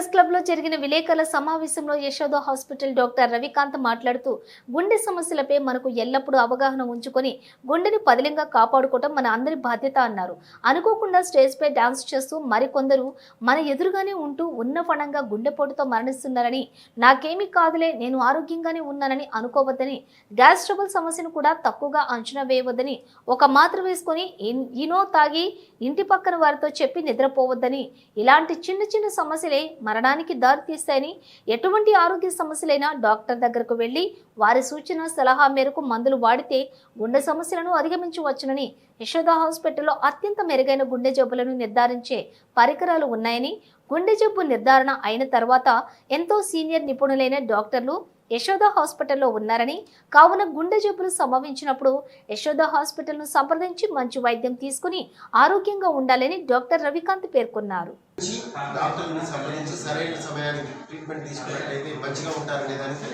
Press క్లబ్లో జరిగిన విలేకరుల సమావేశంలో యశోద హాస్పిటల్ డాక్టర్ రవికాంత్ మాట్లాడుతూ గుండె సమస్యలపై మనకు ఎల్లప్పుడూ అవగాహన ఉంచుకొని గుండెని పదిలంగా కాపాడుకోవటం మన అందరి బాధ్యత అన్నారు. అనుకోకుండా స్టేజ్ పై డాన్స్ చేస్తూ మరికొందరు మన ఎదురుగానే ఉంటూ ఉన్న పణంగా గుండెపోటుతో మరణిస్తున్నారని నాకేమీ కాదులే నేను ఆరోగ్యంగానే ఉన్నానని అనుకోవద్దని గ్యాస్ ట్రబుల్ సమస్యను కూడా తక్కువగా అంచనా వేయవద్దని ఒక మాత్ర వేసుకొని ఈనో ఇనో తాగి ఇంటి పక్కన వారితో చెప్పి నిద్రపోవద్దని ఇలాంటి చిన్న చిన్న సమస్యలే మరణానికి దారితీస్తాయని ఎటువంటి ఆరోగ్య సమస్యలైనా డాక్టర్ దగ్గరకు వెళ్ళి వారి సూచన సలహా మేరకు మందులు వాడితే గుండె సమస్యలను అధిగమించవచ్చునని యశోద హాస్పిటల్లో అత్యంత మెరుగైన గుండె జబ్బులను నిర్ధారించే పరికరాలు ఉన్నాయని గుండె జబ్బు నిర్ధారణ అయిన తర్వాత ఎంతో సీనియర్ నిపుణులైన డాక్టర్లు యశోద హాస్పిటల్లో ఉన్నారని కావున గుండె జబ్బులు సంభవించినప్పుడు యశోద హాస్పిటల్ను సంప్రదించి మంచి వైద్యం తీసుకుని ఆరోగ్యంగా ఉండాలని డాక్టర్ రవికాంత్ పేర్కొన్నారు. నుంచి డాక్టర్ని సంబంధించి సరైన సమయానికి ట్రీట్మెంట్ తీసుకున్నట్లయితే మంచిగా ఉంటారనే దానికి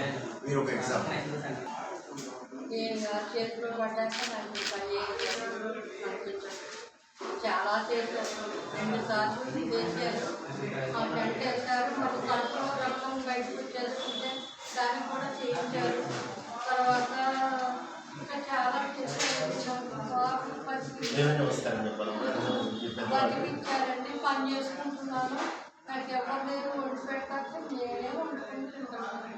మీరు ఒక ఎగ్జాంపుల్. నేను నా చేతిలో పడ్డాక నాకు పని చేయలేదు అనిపించదు చాలా చేశాను రెండు సార్లు చేశాను మా ఫ్రెండ్ చేశారు. మరి కడుపులో రక్తం బయటకు వచ్చేస్తుంటే దాన్ని కూడా చేయించారు. తర్వాత ఇంకా చాలా బతికించారండి పని చేసుకుంటున్నాను. నాకు ఎవరు లేదు వండి పెట్టాక నేనే వండుకుంటున్నాను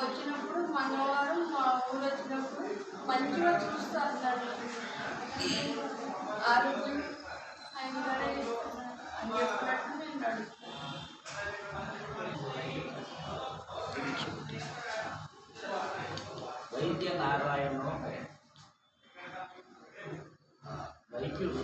వచ్చినప్పుడు మంగళవారం మా ఊరు వచ్చినప్పుడు మంచిగా చూస్తారు నన్ను. ఆరోగ్యం అని చెప్పినట్టు నేను నడుస్తాను వైద్య నారాయణ వైద్యుడు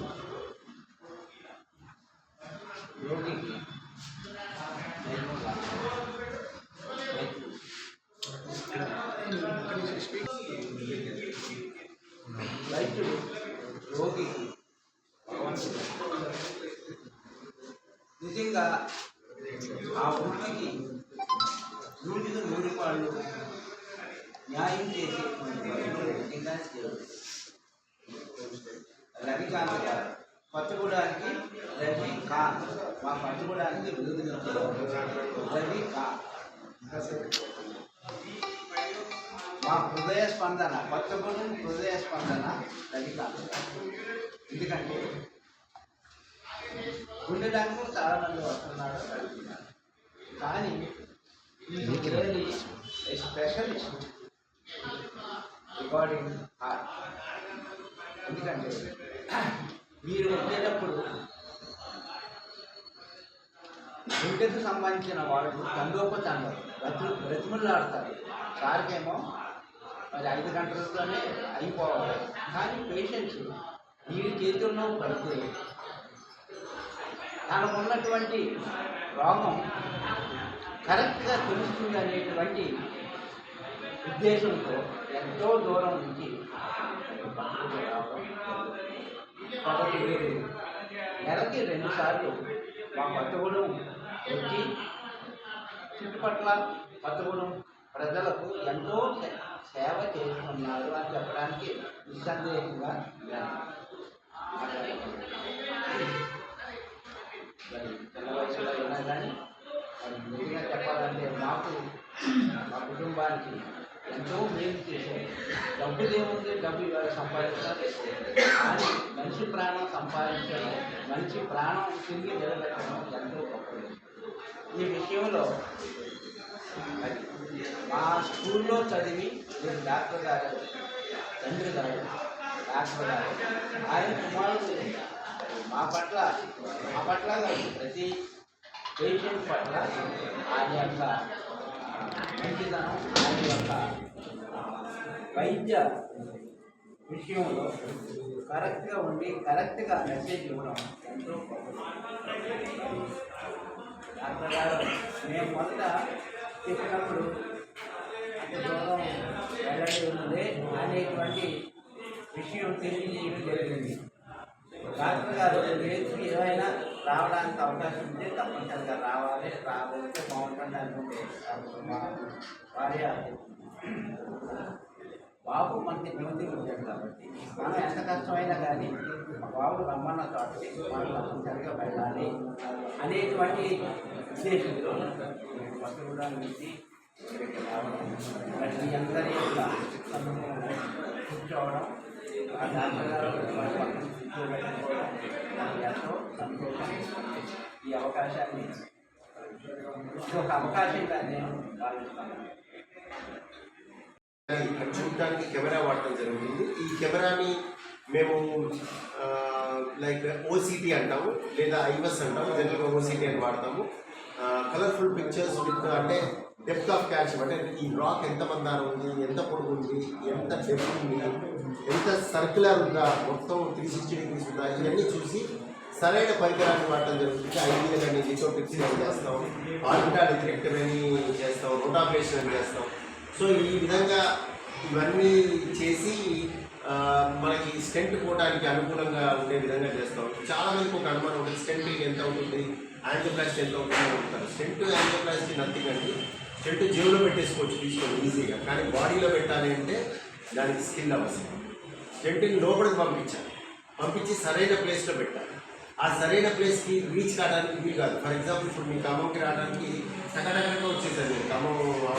మా హృదయ స్పందన పచ్చగూడెం హృదయ స్పందన గారు ఎందుకంటే డాక్టర్ చాలా మంది వస్తున్నారు అడుగుతున్నారు కానీ స్పెషలిస్ట్ రికార్డింగ్ ఎందుకంటే మీరు వచ్చేటప్పుడు గుండెకు సంబంధించిన వాళ్ళు తండోపతండలు బ్రతు బ్రతిమలాడతారు సార్కేమో మరి ఐదు గంటలతోనే అయిపోవాలి. కానీ పేషెంట్స్ వీడి చేతుల్లో పడితే తనకున్నటువంటి రోగం కరెక్ట్గా తెలుస్తుంది అనేటువంటి ఉద్దేశంతో ఎంతో దూరం నుంచి కాబట్టి నెలకి రెండుసార్లు మా కొత్తగూడెం వచ్చి చుట్టుపక్కల కొత్తగూడెం ప్రజలకు ఎంతో సే- సేవ చేస్తున్నారు అని చెప్పడానికి నిస్సందేహంగా ఉన్నాను. చిన్న వయసులో అయినా కానీ మరి నిజంగా చెప్పాలంటే మాకు మా కుటుంబానికి ఎంతో మేలు చేశారు డబ్బు ఏముంది డబ్బు ఇవాళ సంపాదించాలి కానీ మనిషి ప్రాణం సంపాదించడం మనిషి ప్రాణం తిరిగి నిలబెట్టడం ఎంతో గొప్పది ఈ విషయంలో మా స్కూల్లో చదివి నేను డాక్టర్ గారు తండ్రి గారు డాక్టర్ గారు ఆయన కుమారుడు మా పట్ల మా పట్ల కాదు, ప్రతి పేషెంట్ పట్ల ఆయన యొక్క మంచితనం ఆయన యొక్క వైద్య విషయంలో కరెక్ట్గా ఉండి కరెక్ట్గా మెసేజ్ ఇవ్వడం ఎంతో గొప్పది. డాక్టర్ గారు మేము మొదట చెప్పినప్పుడు అంత దూరం వెళ్ళడం ఉంది అనేటువంటి విషయం తెలియజేయడం జరిగింది డాక్టర్ గారు రేపు ఏమైనా రావడానికి అవకాశం ఉంటే తప్పనిసరిగా రావాలి రాకపోతే బాగుంటుంది అనుకుంటే అప్పుడు మా భార్య బాబు మనకి జ్యోతి వచ్చాడు కాబట్టి మనం ఎంత కష్టమైనా కానీ బాబు రమ్మన్న కాబట్టి మనం తప్పనిసరిగా వెళ్ళాలి అనేటువంటి ఉద్దేశంతో నేను నుంచి ఇక్కడికి రావడం. మీ అందరి యొక్క కూర్చోవడం ఆ డాక్టర్ గారు వారి నాకు ఎంతో సంతోషం ఈ అవకాశాన్ని ఒక అవకాశంగా నేను భావిస్తాను ఇక్కడ చూడడానికి కెమెరా వాడటం జరుగుతుంది. ఈ కెమెరాని మేము లైక్ ఓసీటీ అంటాము లేదా ఐవస్ అంటాము జనరల్గా ఓసీటీ అని వాడతాము. కలర్ఫుల్ పిక్చర్స్ విత్ అంటే డెప్త్ ఆఫ్ క్యాల్షియం అంటే ఈ రాక్ ఎంత మందారం ఉంది ఎంత పొడుగు ఉంది ఎంత డెప్త్ ఉంది ఎంత సర్క్యులర్ ఉందా మొత్తం త్రీ సిక్స్టీ డిగ్రీస్ ఉందా ఇవన్నీ చూసి సరైన పరికరాన్ని వాడటం జరుగుతుంది. ఐడియల్ అని లిథోపిక్స్ అని చేస్తాం ఆర్బిటాల్ అని చేస్తాం రొటాప్లేషన్ అని చేస్తాం. సో ఈ విధంగా ఇవన్నీ చేసి మనకి స్టెంట్ పోవడానికి అనుకూలంగా ఉండే విధంగా చేస్తాం. చాలామందికి ఒక అనుమానం ఉంటుంది స్టెంట్ ఎంత ఉంటుంది యాంజియోప్లాస్టీ ఎంత ఉంటుంది ఉంటారు స్టెంట్ యాంజియోప్లాస్టీ నథింగ్ అండి. స్టెంట్ జేబులో పెట్టేసుకోవచ్చు తీసుకోండి ఈజీగా. కానీ బాడీలో పెట్టాలి అంటే దానికి స్కిల్ అవసరం. స్టెంట్ని లోపలికి పంపించాలి. పంపించి సరైన ప్లేస్లో పెట్టాలి. ఆ సరైన ప్లేస్కి రీచ్ కావడానికి వీలు కాదు. ఫర్ ఎగ్జాంపుల్ ఇప్పుడు మీ ఖమ్మంకి రావడానికి టకటకగా వచ్చేసారు ఖమ్మం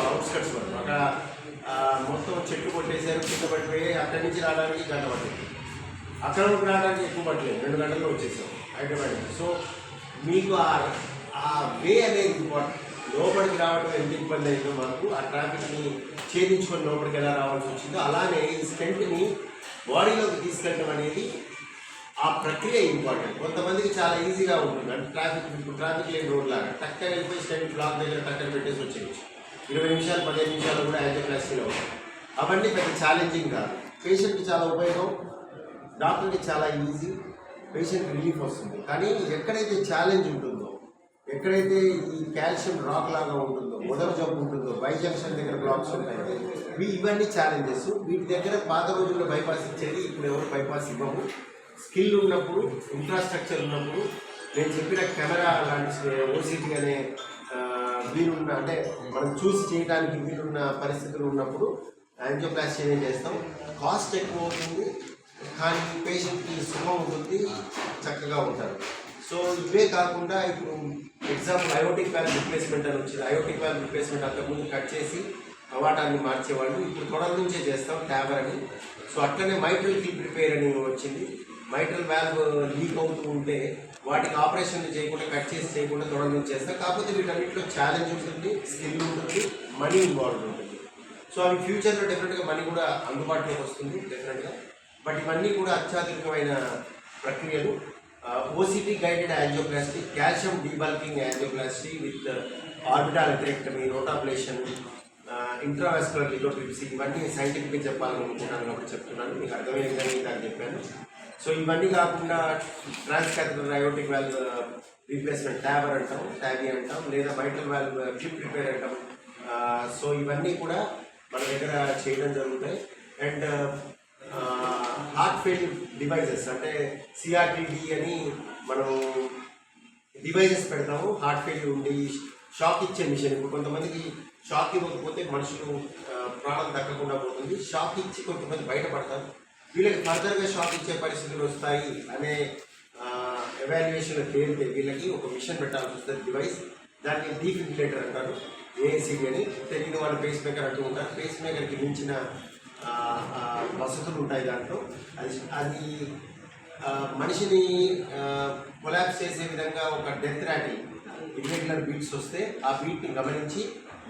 అవుట్స్కట్స్ వరకు. అక్కడ మొత్తం చెట్టు కొట్టేశారు కింద పడిపోయి అక్కడి నుంచి రావడానికి గంట పట్టింది. అక్కడ నుంచి రావడానికి ఎక్కువ పట్టలేదు. రెండు గంటల్లో వచ్చేసాం హైదరాబాద్ నుంచి. సో మీకు ఆ ఆ వే అనేది ఇంపార్టెంట్. లోపలికి రావడం ఎంత ఇబ్బంది అయిందో మనకు ఆ ట్రాఫిక్ని ఛేదించుకొని లోపలికి ఎలా రావాల్సి వచ్చిందో అలానే ఈ స్టెంట్ని బాడీలోకి తీసుకెళ్ళడం అనేది ఆ ప్రక్రియ ఇంపార్టెంట్. కొంతమందికి చాలా ఈజీగా ఉంటుంది. అంటే ట్రాఫిక్ ఇప్పుడు ట్రాఫిక్ లేని రోడ్ లాగా టక్కన వెళ్ళిపోయి స్టెంట్ బ్లాక్ దగ్గర టక్కన పెట్టేసి వచ్చేయచ్చు. ఇరవై నిమిషాలు పదిహేను నిమిషాలు కూడా యాంజియోప్లాస్టీలో అవుతాయి అవన్నీ పెద్ద ఛాలెంజింగ్ కాదు. పేషెంట్కి చాలా ఉపయోగం. డాక్టర్కి చాలా ఈజీ. పేషెంట్ రిలీఫ్ వస్తుంది. కానీ ఎక్కడైతే ఛాలెంజ్ ఉంటుందో ఎక్కడైతే ఈ కాల్షియం రాక్ లాగా ఉంటుందో మొదలు జబ్బు ఉంటుందో బై జంక్షన్ దగ్గర బ్లాక్స్ ఉంటాయి ఇవి ఇవన్నీ ఛాలెంజెస్. వీటి దగ్గర పాత రోజుల్లో బైపాస్ ఇచ్చేది ఇప్పుడు ఎవరు బైపాస్ ఇవ్వము. స్కిల్ ఉన్నప్పుడు ఇన్ఫ్రాస్ట్రక్చర్ ఉన్నప్పుడు నేను చెప్పిన కెమెరా లాంటి ఓసీటీ అనే వీరున్న వీలున్న అంటే మనం చూసి చేయడానికి వీలున్న పరిస్థితులు ఉన్నప్పుడు యాంజియోప్లాస్టీ అనేది చేస్తాం కాస్ట్ ఎక్కువ అవుతుంది కానీ పేషెంట్కి సుఖం ఉంటుంది చక్కగా ఉంటారు. సో ఇవే కాకుండా ఇప్పుడు ఎగ్జాంపుల్ అయోటిక్ వ్యాల్ రిప్లేస్మెంట్ అని వచ్చింది. అయోటిక్ వ్యాల్ రిప్లేస్మెంట్ అంతకుముందు కట్ చేసి కవాటాన్ని మార్చేవాళ్ళు. ఇప్పుడు తొడల నుంచే చేస్తాం ట్యాబర్ అని. సో అట్లనే మైట్రల్ కీ ప్రిపేర్ అని వచ్చింది. మైట్రల్ వ్యాల్వ్ లీక్ అవుతూ ఉంటే వాటికి ఆపరేషన్లు చేయకుండా కట్ చేసి చేయకుండా తొడల నుంచి కాకపోతే వీటన్నిటిలో ఛాలెంజ్ ఉంటుంది స్కిల్ ఉంటుంది మనీ ఇన్వాల్వ్ ఉంటుంది. సో అవి ఫ్యూచర్లో డెఫినెట్గా మనీ కూడా అందుబాటులోకి వస్తుంది డెఫినెట్గా బట్ ఇవన్నీ కూడా అత్యాధునికమైన ప్రక్రియలు. OCT guided angioplasty calcium debulking angioplasty with orbital atherectomy rotablation intravascular lithotripsy ఇవన్నీ సైంటిఫిక్గా చెప్పాలనుకుంటున్నాను కాబట్టి చెప్తున్నాను. మీకు అర్థమయ్యే విధంగా చెప్పాను. సో ఇవన్నీ కాకుండా transcatheter aortic valve replacement TAVR అంటాం ట్యాబీ అంటాం లేదా బయట వాల్వ్ క్లిప్ రిపేర్ అంటాం. సో ఇవన్నీ కూడా మన దగ్గర చేయడం జరుగుతాయి. అండ్ హార్ట్ ఫెయిల్ డివైజెస్ అంటే సిఆర్టీడి అని మనం డివైజెస్ పెడతాము. హార్ట్ ఫెయిల్ ఉండి షాక్ ఇచ్చే మిషన్ ఇప్పుడు కొంతమందికి షాక్ ఇవ్వకపోతే మనుషులు ప్రాణం దక్కకుండా పోతుంది. షాక్ ఇచ్చి కొంతమంది బయటపడతారు. వీళ్ళకి ఫర్దర్గా షాక్ ఇచ్చే పరిస్థితులు వస్తాయి అనే ఎవాల్యుయేషన్ తేలితే వీళ్ళకి ఒక మిషన్ పెట్టాల్సి వస్తుంది డివైస్ దాన్ని డీఫిబ్రిలేటర్ అంటారు. ఏఎస్సీబీ అని. తెలియని వాళ్ళు పేస్ మేకర్ అంటూ ఉంటారు పేస్ మేకర్కి మించిన వసతులు ఉంటాయి దాంట్లో. అది అది మనిషిని కొలాప్స్ చేసే విధంగా ఒక డెత్ ర్యాటిల్ ఇర్రెగ్యులర్ బీట్స్ వస్తే ఆ బీట్ని గమనించి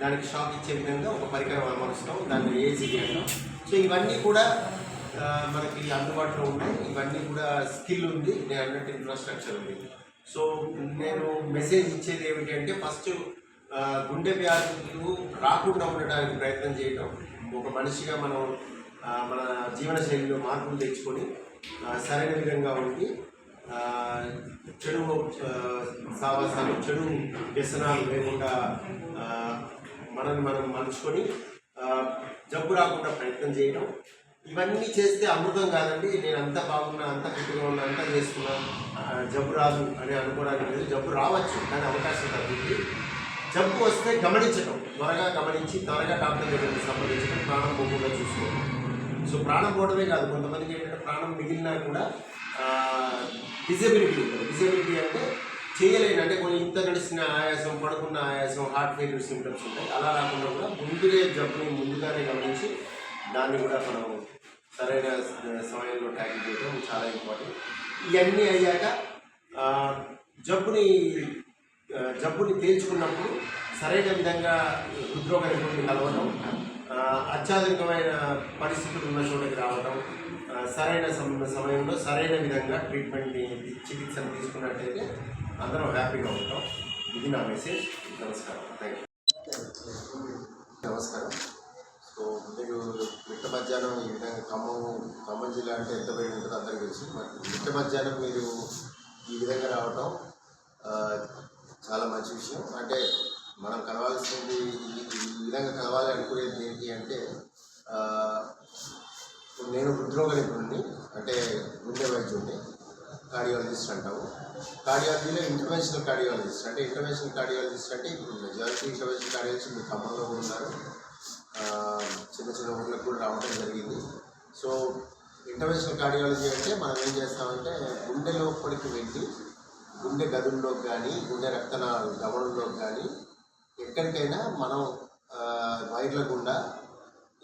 దానికి షాక్ ఇచ్చే విధంగా ఒక పరికరం అమరుస్తాం దాన్ని ఏసీబీ అంటాం. సో ఇవన్నీ కూడా మనకి అందుబాటులో ఉన్నాయి. ఇవన్నీ కూడా స్కిల్ ఉంది. నేను అన్నట్టు ఇన్ఫ్రాస్ట్రక్చర్ ఉంది. సో నేను మెసేజ్ ఇచ్చేది ఏమిటి అంటే ఫస్ట్ గుండె వ్యాధులు రాకుండా ఉండడానికి ప్రయత్నం చేయటం. ఒక మనిషిగా మనం మన జీవన శైలిలో మార్పులు తెచ్చుకొని సరైన విధంగా ఉండి చెడు సావాసాలు చెడు వ్యసనాలు లేకుండా మనల్ని మనం మలుచుకొని జబ్బు రాకుండా ప్రయత్నం చేయడం ఇవన్నీ చేస్తే అమృతం కాదండి. నేను అంత బాగున్నా అంత ఫిట్గా ఉన్నా అంత చేసుకున్నా జబ్బు రాదు అని అనుకోవడానికి లేదు. జబ్బు రావచ్చు కానీ అవకాశం తగ్గింది జబ్బు వస్తే గమనించడం త్వరగా గమనించి త్వరగా డాక్టర్ దగ్గరికి సంబంధించడం ప్రాణం పోకుండా చూసుకోవడం సో ప్రాణం పోవడమే కాదు కొంతమందికి ఏంటంటే ప్రాణం మిగిలినా కూడా డిజబిలిటీ ఉంటుంది. డిజబిలిటీ అంటే చేయలేని అంటే కొన్ని ఇంత నడిచిన ఆయాసం పడుకున్న ఆయాసం హార్ట్ ఫెయిల్యూర్ సిమ్టమ్స్ ఉంటాయి. అలా రాకుండా కూడా ముందుగా జబ్బుని ముందుగానే గమనించి దాన్ని కూడా మనం సరైన సమయంలో ట్యాకిల్ చేయడం చాలా ఇంపార్టెంట్. ఇవన్నీ అయ్యాక జబ్బుని జబ్బుని తేల్చుకున్నప్పుడు సరైన విధంగా హృద్రోగ నిపుణులు కలవడం అత్యాధునికమైన పరిస్థితులు ఉన్న చోటకి రావడం సరైన సమయంలో సరైన విధంగా ట్రీట్మెంట్ని చికిత్సను తీసుకున్నట్లయితే అందరం హ్యాపీగా ఉంటాం. ఇది నా మెసేజ్. నమస్కారం. థ్యాంక్ యూ నమస్కారం. సో మీరు మిట్ట మధ్యాహ్నం ఈ విధంగా ఖమ్మం ఖమ్మం జిల్లా అంటే ఎంత పేరు ఉంటుందో అందరికీ తెలుసు. మిట్ట మధ్యాహ్నం మీరు ఈ విధంగా రావటం చాలా మంచి విషయం. అంటే మనం కలవాల్సింది ఈ విధంగా కలవాలి అనుకునేది ఏంటి అంటే నేను హృద్రోగ నిపుణుడిని అంటే గుండె వైద్యుడిని కార్డియాలజిస్ట్ అంటాము. కార్డియాలజీలో ఇంటర్వెన్షనల్ కార్డియాలజిస్ట్ అంటే ఇంటర్వెన్షనల్ కార్డియాలజిస్ట్ అంటే ఇప్పుడు మెజారిటీ ఇంటర్వెన్షనల్ కార్డియాలజిస్ట్ మీ ఖమ్మంలో ఉన్నారు. చిన్న చిన్న ఊళ్ళకు కూడా రావడం జరిగింది. సో ఇంటర్వెన్షనల్ కార్డియాలజీ అంటే మనం ఏం చేస్తామంటే గుండె లోపలికి వెళ్ళి గుండె గదుల్లోకి కానీ గుండె రక్తన గమనంలోకి కానీ ఎక్కడికైనా మనం వైర్ల గుండా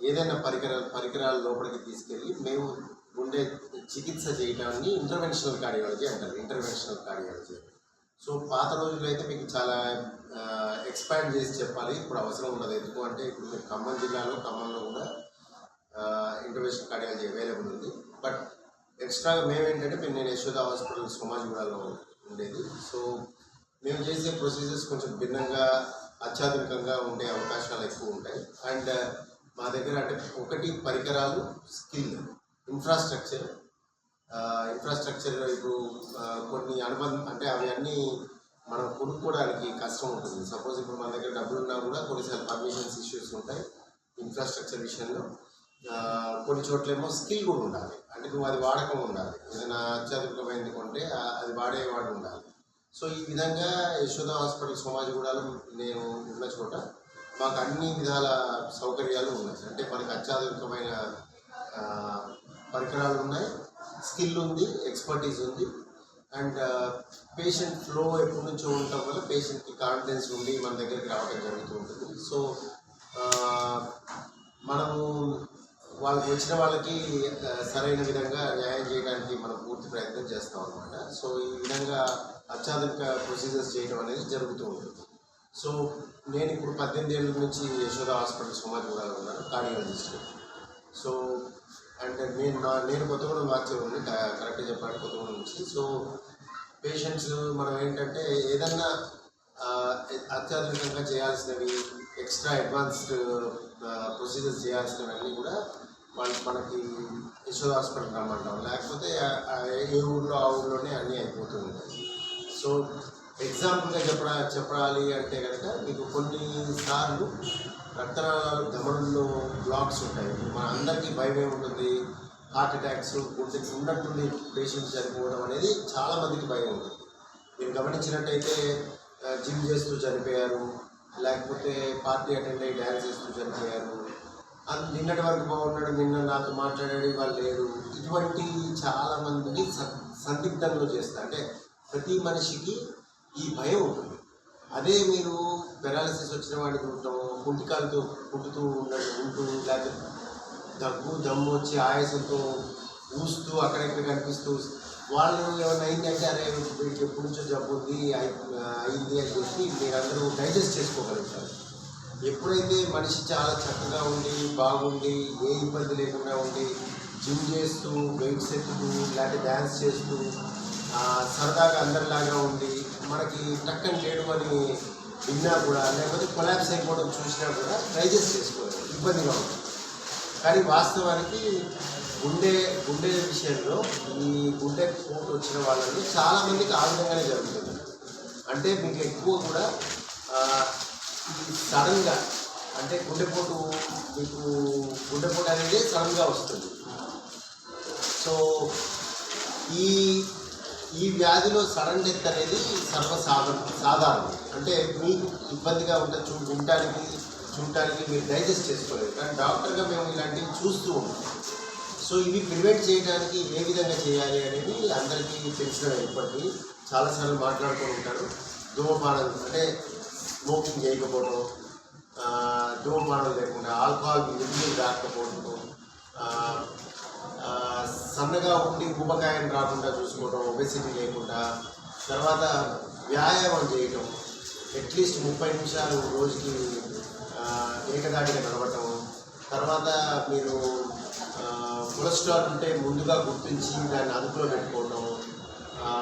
ఏదైనా పరికర పరికరాల లోపలికి తీసుకెళ్ళి మేము గుండె చికిత్స చేయడాన్ని ఇంటర్వెన్షనల్ కార్డియాలజీ అంటారు. ఇంటర్వెన్షనల్ కార్డియాలజీ సో పాత రోజుల్లో అయితే మీకు చాలా ఎక్స్పాండ్ చేసి చెప్పాలి. ఇప్పుడు అవసరం ఉండదు. ఎందుకు అంటే ఇప్పుడు మీరు ఖమ్మం జిల్లాలో ఖమ్మంలో కూడా ఇంటర్వెన్షనల్ కార్డియాలజీ అవైలబుల్ ఉంది. బట్ ఎక్స్ట్రాగా మేమేంటంటే మేము నేను యశోద హాస్పిటల్ సోమాజిగూడలో ఉండేది. సో మేము చేసే ప్రొసీజర్స్ కొంచెం భిన్నంగా అత్యాధునికంగా ఉండే అవకాశాలు ఎక్కువ ఉంటాయి. అండ్ మా దగ్గర అంటే ఒకటి పరికరాలు స్కిల్ ఇన్ఫ్రాస్ట్రక్చర్ ఇన్ఫ్రాస్ట్రక్చర్ ఇప్పుడు కొన్ని అనుబంధ అంటే అవన్నీ మనం కొనుక్కోవడానికి కష్టం ఉంటుంది. సపోజ్ ఇప్పుడు మన దగ్గర డబ్బులు ఉన్నా కూడా కొన్నిసార్లు పర్మిషన్స్ ఇష్యూస్ ఉంటాయి ఇన్ఫ్రాస్ట్రక్చర్ విషయంలో. కొన్ని కొన్ని చోట్లేమో స్కిల్ కూడా ఉండాలి. అంటే నువ్వు అది వాడకం ఉండాలి. ఏదైనా అత్యాధునికమైనది కొంటే అది వాడేవాడు ఉండాలి. సో ఈ విధంగా యశోద హాస్పిటల్ సోమాజిగూడలో నేను ఉన్న చోట మాకు అన్ని విధాల సౌకర్యాలు ఉన్నాయి. అంటే మనకి అత్యాధునికమైన పరికరాలు ఉన్నాయి. స్కిల్ ఉంది ఎక్స్పర్టీస్ ఉంది. అండ్ పేషెంట్ ఫ్లో ఎప్పటి నుంచో ఉండటం వల్ల పేషెంట్కి కాన్ఫిడెన్స్ ఉండి మన దగ్గరికి రావడం జరుగుతూ ఉంటుంది. సో uh, మనము వాళ్ళకి వచ్చిన వాళ్ళకి uh, సరైన విధంగా న్యాయం చేయడానికి మనం పూర్తి ప్రయత్నం చేస్తాం అనమాట సో ఈ విధంగా అత్యాధునిక ప్రొసీజర్స్ చేయడం అనేది జరుగుతూ ఉంటుంది. సో నేను ఇప్పుడు పద్దెనిమిది ఏళ్ళ నుంచి యశోద హాస్పిటల్ సుమారుగూడలో ఉన్నాను కార్డియాలజిస్ట్ సో అండ్ నేను నా నేను కొత్తగూడెం వాచ్యం కరెక్ట్గా చెప్పాలి కొత్తగూడెం నుంచి సో పేషెంట్స్ మనం ఏంటంటే ఏదన్నా అత్యాధునికంగా చేయాల్సినవి ఎక్స్ట్రా అడ్వాన్స్డ్ ప్రొసీజర్స్ చేయాల్సినవన్నీ కూడా వాళ్ళు మనకి యశోద్ హాస్పిటల్ రమ్మంటాం. లేకపోతే ఏ ఊళ్ళో ఆ ఊళ్ళోనే అన్నీ అయిపోతూ ఉంటాయి. సో ఎగ్జాంపుల్గా చెప్పడా చెప్పాలి అంటే కనుక మీకు కొన్నిసార్లు రక్తనాళాలు ధమనుల్లో బ్లాక్స్ ఉంటాయి. మన అందరికీ భయమే ఉంటుంది. హార్ట్ అటాక్స్ గుండె ఉన్నట్టుండి పేషెంట్స్ చనిపోవడం అనేది చాలా మందికి భయం ఉంటుంది. మీరు గమనించినట్టయితే జిమ్ చేస్తూ చనిపోయారు. లేకపోతే పార్టీ అటెండ్ అయ్యి డ్యాన్స్ చేస్తూ చనిపోయారు. అది నిన్నటి వరకు బాగున్నాడు నిన్న నాతో మాట్లాడాడు వాళ్ళు లేరు ఇటువంటి చాలామందిని సందిగ్ధంలో చేస్తారు. అంటే ప్రతి మనిషికి ఈ భయం ఉంటుంది. అదే మీరు పెరాలసిస్ వచ్చిన వాడికి ఉంటాం కుంటికాలతో పుట్టుతూ ఉండడం ఉంటూ లేకపోతే దగ్గు దమ్ము వచ్చి ఆయాసంతో ఊస్తూ అక్కడెక్కడ కనిపిస్తూ వాళ్ళు ఏమైనా అయిందంటే అరే వీడికి ఎప్పుడు నుంచో జబ్బు ఉంది అయింది అని చెప్పి మీరందరూ డైజెస్ట్ చేసుకోగలుగుతారు. ఎప్పుడైతే మనిషి చాలా చక్కగా ఉండి బాగుండి ఏ ఇబ్బంది లేకుండా ఉండి జిమ్ చేస్తూ వెయిట్స్ ఎత్తుతూ లేకపోతే డ్యాన్స్ చేస్తూ సరదాగా అందరిలాగా ఉండి మనకి టక్కని చేయడం అని విన్నా కూడా లేకపోతే కొలాబ్స్ అయిపోవడం చూసినా కూడా డైజెస్ట్ చేసుకోవాలి. ఇబ్బందిగా ఉంటుంది. కానీ వాస్తవానికి గుండె గుండె విషయంలో ఈ గుండె పోటు వచ్చిన వాళ్ళని చాలా మందికి ఆ విధంగానే జరుగుతుంది. అంటే మీకు ఎక్కువ కూడా సడన్గా అంటే గుండెపోటు మీకు గుండెపోటు అనేది సడన్గా వస్తుంది. సో ఈ ఈ వ్యాధిలో సడన్ డెత్ అనేది సర్వసాధారణ సాధారణం. అంటే మీకు ఇబ్బందిగా ఉంటుంది చూ వినటానికి చూడటానికి మీరు డైజెస్ట్ చేసుకోలేదు. కానీ డాక్టర్గా మేము ఇలాంటివి చూస్తూ ఉంటాం సో ఇవి ప్రివెంట్ చేయడానికి ఏ విధంగా చేయాలి అనేది అందరికీ తెలిసిన ఇప్పటికీ చాలాసార్లు మాట్లాడుతూ ఉంటారు. ధూమపానం అంటే స్మోకింగ్ చేయకపోవడం ధూమపానం లేకుండా ఆల్కహాల్ నిధులు దాకపోవడం సన్నగా ఉండి ఊబకాయం రాకుండా చూసుకోవడం ఒబెసిటీ లేకుండా తర్వాత వ్యాయామం చేయటం అట్లీస్ట్ ముప్పై నిమిషాలు రోజుకి ఏకదాటిగా నడవటం తర్వాత మీరు కొలెస్ట్రాల్ ఉంటే ముందుగా గుర్తించి దాన్ని అదుపులో పెట్టుకోవటం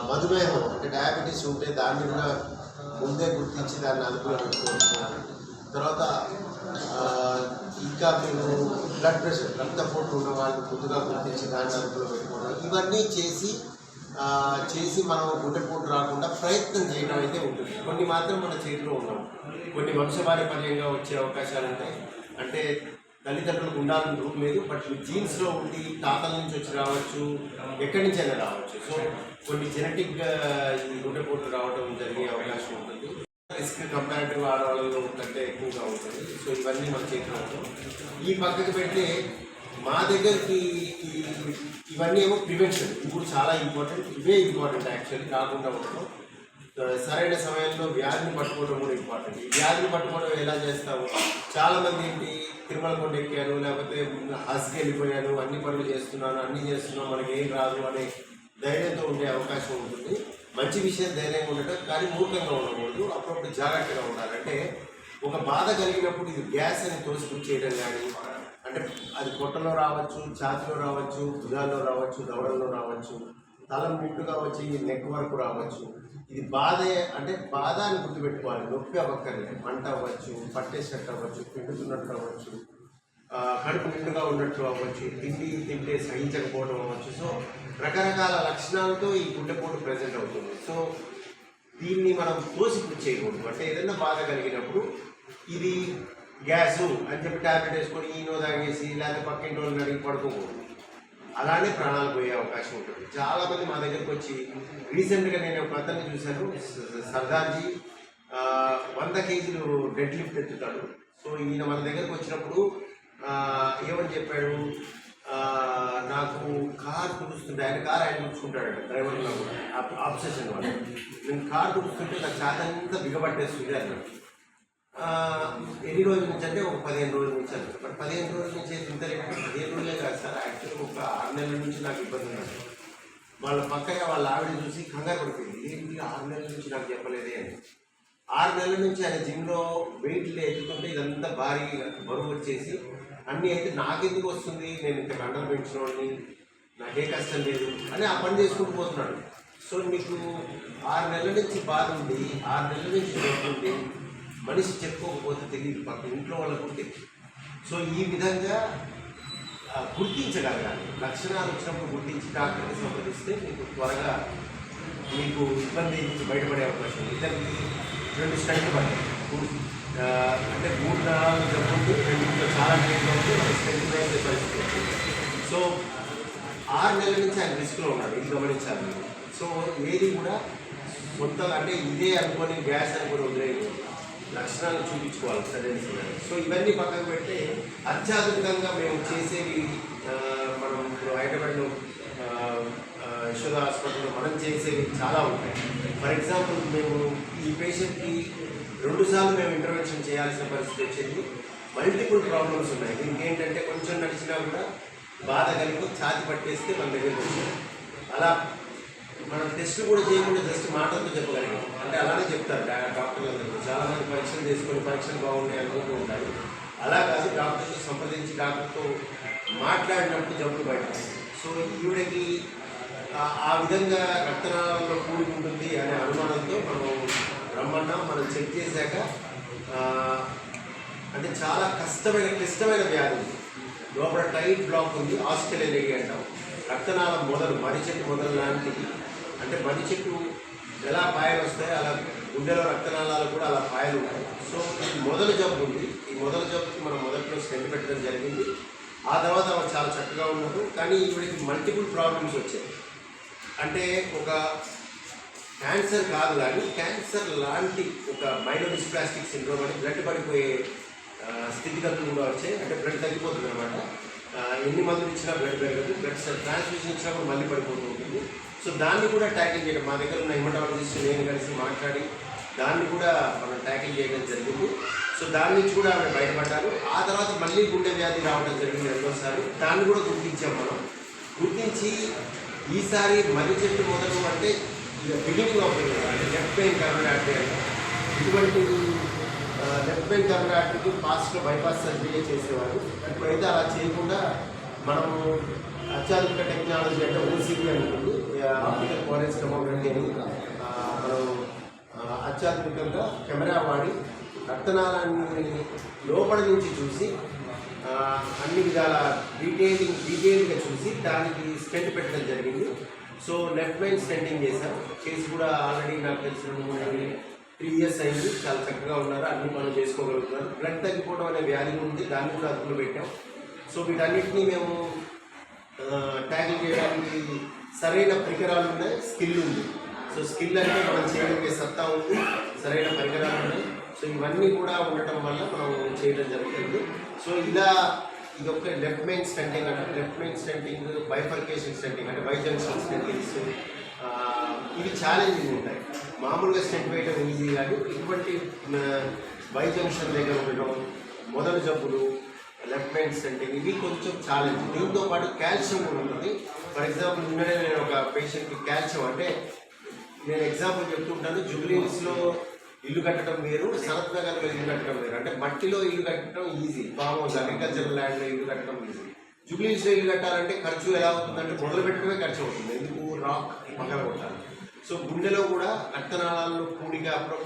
మధుమేహం అంటే డయాబెటీస్ ఉంటే దాన్ని కూడా ముందే గుర్తించి దాన్ని అదుపులో పెట్టుకోవటం తర్వాత ఇంకా మీరు బ్లడ్ ప్రెషర్ రక్తపోటు ఉన్న వాళ్ళు ముందుగా గుర్తించి దాన్ని అదుపులో పెట్టుకోవడం. ఇవన్నీ చేసి చేసి మనం గుండెపోటు రాకుండా ప్రయత్నం చేయడం అయితే ఉంటుంది. కొన్ని మాత్రం మన చేతిలో ఉండవు. కొన్ని వంశపారపర్యంగా వచ్చే అవకాశాలు ఉంటాయి. అంటే తల్లిదండ్రులకు ఉండాలని రూల్ లేదు బట్ జీన్స్లో ఉండి తాతల నుంచి వచ్చి రావచ్చు ఎక్కడి నుంచి అయినా రావచ్చు. సో కొన్ని జెనెటిక్గా ఈ గుండెపోటు రావడం జరిగే అవకాశం ఉంటుంది. రిస్క్ కంపారిటివ్ ఆడవాళ్ళలో కంటే ఎక్కువగా ఉంటుంది సో ఇవన్నీ మన చేతిలో ఈ పక్కకి పెడితే మా దగ్గరికి ఇవన్నీ ఏమో ప్రివెన్షన్ ఇప్పుడు చాలా ఇంపార్టెంట్ ఇవే ఇంపార్టెంట్ యాక్చువల్లీ కాకుండా ఉండడం. సరైన సమయంలో వ్యాధిని పట్టుకోవడం కూడా ఇంపార్టెంట్ ఈ వ్యాధిని పట్టుకోవడం ఎలా చేస్తాము చాలామంది ఏంటి తిరుమల కొండ ఎక్కాను లేకపోతే హస్కి వెళ్ళిపోయాను అన్ని పనులు చేస్తున్నాను అన్ని చేస్తున్నాను మనకి ఏం రాదు అనే ధైర్యంతో ఉండే అవకాశం ఉంటుంది. మంచి విషయం ధైర్యంగా ఉండటం కానీ మూర్ఖంగా ఉండకూడదు. అప్పుడప్పుడు జాగ్రత్తగా ఉండాలంటే ఒక బాధ కలిగినప్పుడు ఇది గ్యాస్ అని తోసి చేయడం కానీ అంటే అది పొట్టలో రావచ్చు ఛాతిలో రావచ్చు భుజాల్లో రావచ్చు దవడల్లో రావచ్చు తల ముట్టుగా వచ్చి నెక్ వరకు రావచ్చు. ఇది బాధ అంటే బాధ అని గుర్తుపెట్టుకోవాలి. నొప్పి అవ్వక్కర్లేదు. మంట అవ్వచ్చు పట్టేసినట్టు అవ్వచ్చు పిండుతున్నట్టు అవ్వచ్చు కడుపు నిండుగా ఉన్నట్టు అవ్వచ్చు తిండి తింటే సహించకపోవడం అవ్వచ్చు. సో రకరకాల లక్షణాలతో ఈ గుండెపోటు ప్రజెంట్ అవుతుంది. సో దీన్ని మనం తోసిపుచ్చి చేయకూడదు అంటే ఏదైనా బాధ కలిగినప్పుడు ఇది గ్యాసు అని చెప్పి టాబ్లెట్ వేసుకొని ఈనో తాగేసి లేకపోతే పక్కింటి వాళ్ళని అడిగి పడుకోకూడదు. అలానే ప్రాణాలు పోయే అవకాశం ఉంటుంది. చాలా మంది మా దగ్గరకు వచ్చి రీసెంట్గా నేను ఒక అతన్ని చూశాను సర్దార్జీ వంద కేజీలు డెడ్ లిఫ్ట్ ఎత్తుతాడు. సో ఈయన మన దగ్గరకు వచ్చినప్పుడు ఏమని చెప్పాడు? నాకు కార్ తుడుస్తుంటే ఆయన కార్ ఆయన చూసుకుంటాడు డ్రైవర్లో కూడా ఆబ్సెషన్ వాళ్ళు నేను కార్ తుడుస్తుంటే నాకు చాతంతా బిగబట్టేస్తుంది అన్నాడు. ఎన్ని రోజుల నుంచి అంటే ఒక పదిహేను రోజుల నుంచి అంటే మరి పదిహేను రోజుల నుంచి ఇంత పదిహేను రోజులే కాదు సార్ యాక్చువల్గా ఒక ఆరు నెలల నుంచి నాకు ఇబ్బంది ఉన్నది. వాళ్ళ పక్కగా వాళ్ళ ఆవిడ చూసి కంగారు పడిపోయింది. ఏంటి ఆరు నెలల నుంచి నాకు చెప్పలేదే అని. ఆరు నెలల నుంచి ఆయన జిమ్లో వెయిట్లు ఎత్తుతుంటే ఇదంతా భారీ బరువు వచ్చేసి అన్నీ అయితే నాకెందుకు వస్తుంది? నేను ఇంకా కండలు పెంచిన వాడిని నాకే కష్టం లేదు అని ఆ పని చేసుకుంటూ పోతున్నాడు. సో మీకు ఆరు నెలల నుంచి బాధ ఉంది ఆరు నెలల నుంచి ఉంది మనిషి చెప్పుకోకపోతే తెలియదు పక్క ఇంట్లో వాళ్ళకు తెలియదు సో ఈ విధంగా గుర్తించగలగాలి. లక్షణాలు వచ్చినప్పుడు గుర్తించి డాక్టర్ని సంప్రదిస్తే మీకు త్వరగా మీకు ఇబ్బంది నుంచి బయటపడే అవకాశం ఉంది. ఇద్దరికి రెండు స్టంట్ పడ్డాయి. అంటే మూడు నాలుగు రెండు రెండింటిలో చాలా ట్రీట్లో ఉంది ఒక స్టంట్ పరిస్థితి. వచ్చింది. సో ఆరు నెలల నుంచి ఆయన రిస్క్లో ఉన్నాడు ఇది గమనించాలి? సో ఏది కూడా సొంతంగా అంటే ఇదే అనుకొని గ్యాస్ అనుకొని వదిలేదు లక్షణాలు చూపించుకోవాలి సరైన సో ఇవన్నీ పక్కన పెడితే అత్యాధునికంగా మేము చేసేవి మనం ఇప్పుడు హైదరాబాద్లో ఆ, యశోద హాస్పిటల్లో మనం చేసేవి చాలా ఉంటాయి. ఫర్ ఎగ్జాంపుల్ మేము ఈ పేషెంట్కి రెండుసార్లు మేము ఇంటర్వెన్షన్ చేయాల్సిన పరిస్థితి వచ్చింది. మల్టిపుల్ ప్రాబ్లమ్స్ ఉన్నాయి. దీనికి ఏంటంటే కొంచెం నడిచినా కూడా బాధ కలిగి ఛాతి పట్టేస్తే మన దగ్గరికి వచ్చారు అలా మనం టెస్ట్ కూడా చేయకుండా జస్ట్ మాటలతో చెప్పగలిగాం. అంటే అలానే చెప్తారు డా- డాక్టర్లు అందరూ చాలామంది పరీక్షలు చేసుకొని పరీక్షలు బాగున్నాయి అనుకుంటూ ఉంటారు. అలా కాదు డాక్టర్తో సంప్రదించి డాక్టర్తో మాట్లాడినప్పుడు జబ్బులు బయట సో ఈవిడకి ఆ- విధంగా రక్తనాళంలో కూడి ఉంటుంది అనే అనుమానంతో మనం రమ్మన్నా. మనం చెక్ చేశాక అంటే చాలా కష్టమైన క్లిష్టమైన వ్యాధి ఉంది. లోపల టైట్ బ్లాక్ ఉంది. ఆస్ట్రేలియా అంటాం. రక్తనాళం మొదలు మర్రి చెట్టు మొదలు లాంటిది. అంటే మర్రి చెట్టు ఎలా పాయలు వస్తాయో అలా గుండెలో రక్తనాళాలు కూడా అలా పాయలు ఉంటాయి. సో ఇది మొదలు జబ్బు ఉంది. ఈ మొదలు జబ్బుకి మనం మొదట్లో స్టెంట్ పెట్టడం జరిగింది. ఆ తర్వాత చాలా చక్కగా ఉన్నారు కానీ ఈవిడికి మల్టిపుల్ ప్రాబ్లమ్స్ వచ్చాయి. అంటే ఒక క్యాన్సర్ కాదు కానీ క్యాన్సర్ లాంటి ఒక మైలోడిస్ప్లాస్టిక్ సిండ్రోమ్ అని బ్లడ్ పడిపోయే ఆ, స్థితిగతులు కూడా వచ్చాయి. అంటే బ్లడ్ తగ్గిపోతుంది అనమాట ఎన్ని మందులు ఇచ్చినా బ్లడ్ పెరగదు. బ్లడ్ ట్రాన్స్ఫ్యూషన్ ఇచ్చినా కూడా మళ్ళీ పడిపోతూ ఉంటుంది. సో దాన్ని కూడా ట్యాకిల్ చేయడం మా దగ్గర ఉన్న హిమటాలజిస్ట్ నేను కలిసి మాట్లాడి దాన్ని కూడా మనం ట్యాకిల్ చేయడం జరిగింది. సో దాని నుంచి కూడా ఆమె బయటపడ్డారు. ఆ తర్వాత మళ్ళీ గుండె వ్యాధి రావడం జరిగింది రెండోసారి. దాన్ని కూడా గుర్తించాం మనం. గుర్తించి ఈసారి మర్రి చెట్టు మొదలు అంటే ఇక బిగినింగ్ ఆఫ్ లెఫ్ట్ పెయిన్ కార్బోనాట్రీ అంటే ఇటువంటి లెఫ్ట్ పెయిన్ కార్బోనాట్రీకి పాస్ట్లో బైపాస్ సర్జరీ చేసేవారు. ఇప్పుడైతే అలా చేయకుండా మనము అత్యాధునిక టెక్నాలజీ అంటే ఓసీపీ ఉంటుంది. ఆప్టికల్ కోరెన్స్ టమోగ్రఫీ అని మనం అత్యాధునికంగా కెమెరా వాడి రక్తనాళాన్ని లోపల నుంచి చూసి అన్ని విధాల డీటెయిలింగ్ డీటెయిల్గా చూసి దానికి స్టెంట్ పెట్టడం జరిగింది. సో లెఫ్ట్ మైన్ స్టెండింగ్ చేశాం. చేసి కూడా ఆల్రెడీ నాకు తెలిసిన త్రీ ఇయర్స్ అయింది. చాలా చక్కగా ఉన్నారు. అన్ని మనం చేసుకోగలుగుతున్నారు. బ్లడ్ తగ్గిపోవడం అనే వ్యాధి ఉంది. దాన్ని కూడా అదుపులో పెట్టాం. సో వీటన్నిటిని మేము ట్యాకిల్ చేయడానికి సరైన పరికరాలు ఉన్నాయి. స్కిల్ ఉంది. సో స్కిల్ అంటే మనం చేయడానికి సత్తా ఉంది. సరైన పరికరాలు ఉన్నాయి. సో ఇవన్నీ కూడా ఉండటం వల్ల మనం చేయడం జరుగుతుంది. సో ఇలా ఇది ఒక లెఫ్ట్ మెయిన్ స్టంటింగ్ అంటే. Left main stenting bifurcation stenting అంటే బై జంక్షన్ స్టంటింగ్స్ ఇవి ఛాలెంజింగ్ ఉంటాయి. మామూలుగా స్టెంట్ వేయడం ఈజీ కానీ ఇటువంటి బై జంక్షన్ దగ్గర ఉండడం మొదలు జబ్బులు లెఫ్ట్ మైండ్ స్టంటింగ్ ఇవి కొంచెం ఛాలెంజ్ దీంతో పాటు కాల్షియం కూడా ఉంటుంది. ఫర్ ఎగ్జాంపుల్ నిన్ననే నేను ఒక పేషెంట్కి కాల్షియం అంటే నేను ఎగ్జాంపుల్ చెప్తుంటాను జూబ్లీస్లో ఇల్లు కట్టడం వేరు సనత్ నగర్లో ఇల్లు కట్టడం వేరు. అంటే మట్టిలో ఇల్లు కట్టడం ఈజీ ఫామ్ హౌస్ అగ్రికల్చర్ ల్యాండ్లో ఇల్లు కట్టడం ఈజీ జూబ్లీస్లో ఇల్లు కట్టాలంటే ఖర్చు ఎలా అవుతుందంటే మొదలు పెట్టడమే ఖర్చు అవుతుంది. ఎందుకు? రాక్ పగల కొట్టాలి సో గుండెలో కూడా రక్తనాళాల్లో కూడిగా అప్పుడప్పుడు